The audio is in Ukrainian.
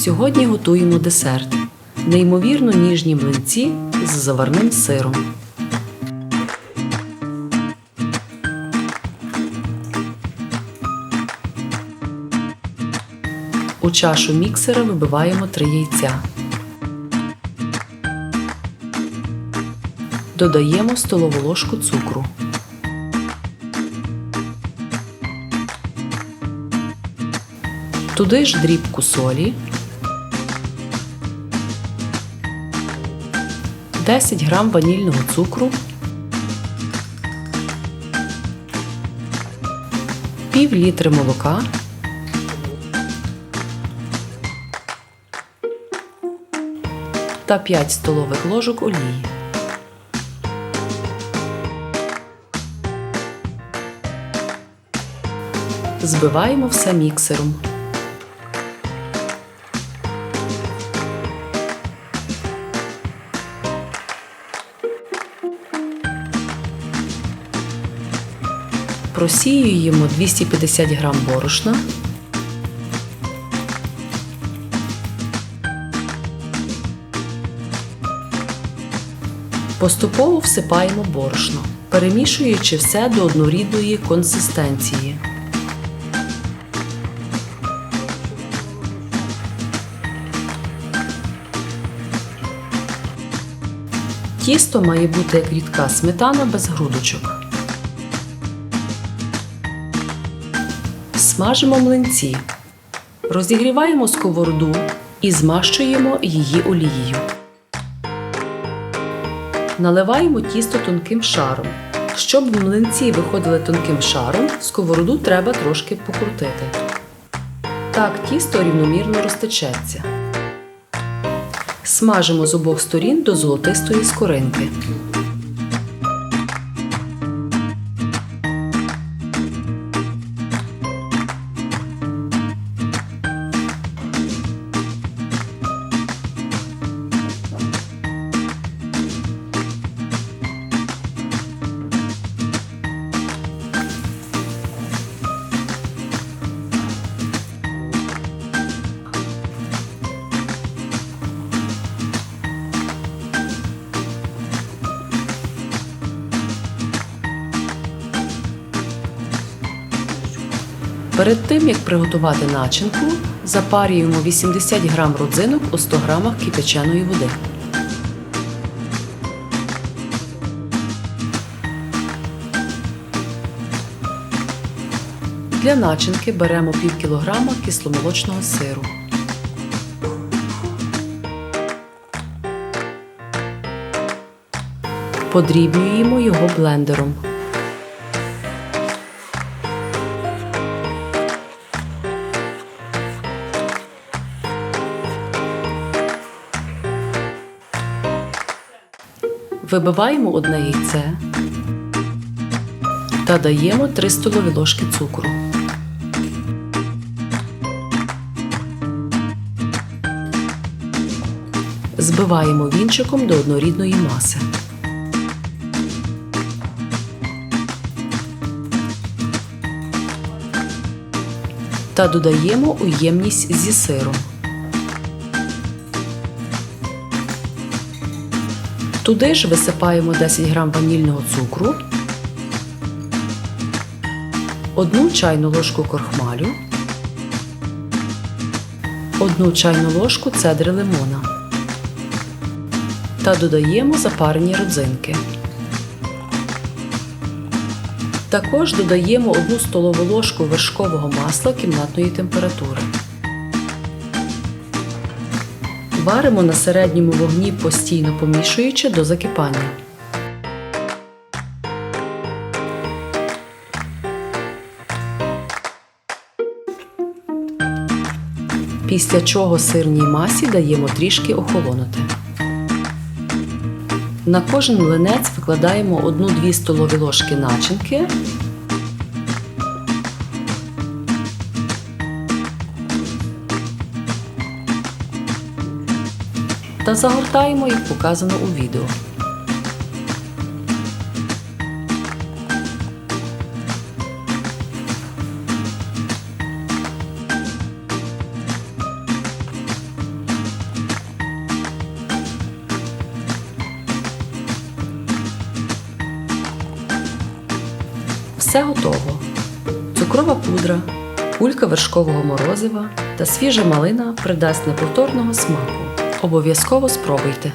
Сьогодні готуємо десерт. Неймовірно ніжні млинці з заварним сиром. У чашу міксера вибиваємо 3 яйця. Додаємо столову ложку цукру. Туди ж дрібку солі, 10 грам ванільного цукру, пів літри молока, та 5 столових ложок олії. Збиваємо все міксером. Просіюємо 250 г борошна. Поступово всипаємо борошно, перемішуючи все до однорідної консистенції. Тісто має бути як рідка сметана без грудочок. Смажимо млинці. Розігріваємо сковороду і змащуємо її олією. Наливаємо тісто тонким шаром. Щоб млинці виходили тонким шаром, сковороду треба трошки покрутити. Так тісто рівномірно розтечеться. Смажимо з обох сторін до золотистої скоринки. Перед тим, як приготувати начинку, запарюємо 80 г родзинок у 100 г кипяченої води. Для начинки беремо пів кілограма кисломолочного сиру. Подрібнюємо його блендером. Вибиваємо одне яйце та даємо 3 столові ложки цукру. Збиваємо вінчиком до однорідної маси. Та додаємо у ємність зі сиром. Туди ж висипаємо 10 г ванільного цукру, одну чайну ложку крохмалю, одну чайну ложку цедри лимона та додаємо запарені родзинки. Також додаємо 1 столову ложку вершкового масла кімнатної температури. Варимо на середньому вогні, постійно помішуючи до закипання. Після чого сирній масі даємо трішки охолонути. На кожен млинець викладаємо 1-2 столові ложки начинки. та загортаємо, як показано у відео. Все готово. Цукрова пудра, кулька вершкового морозива та свіжа малина придасть неповторного смаку. Обов'язково спробуйте.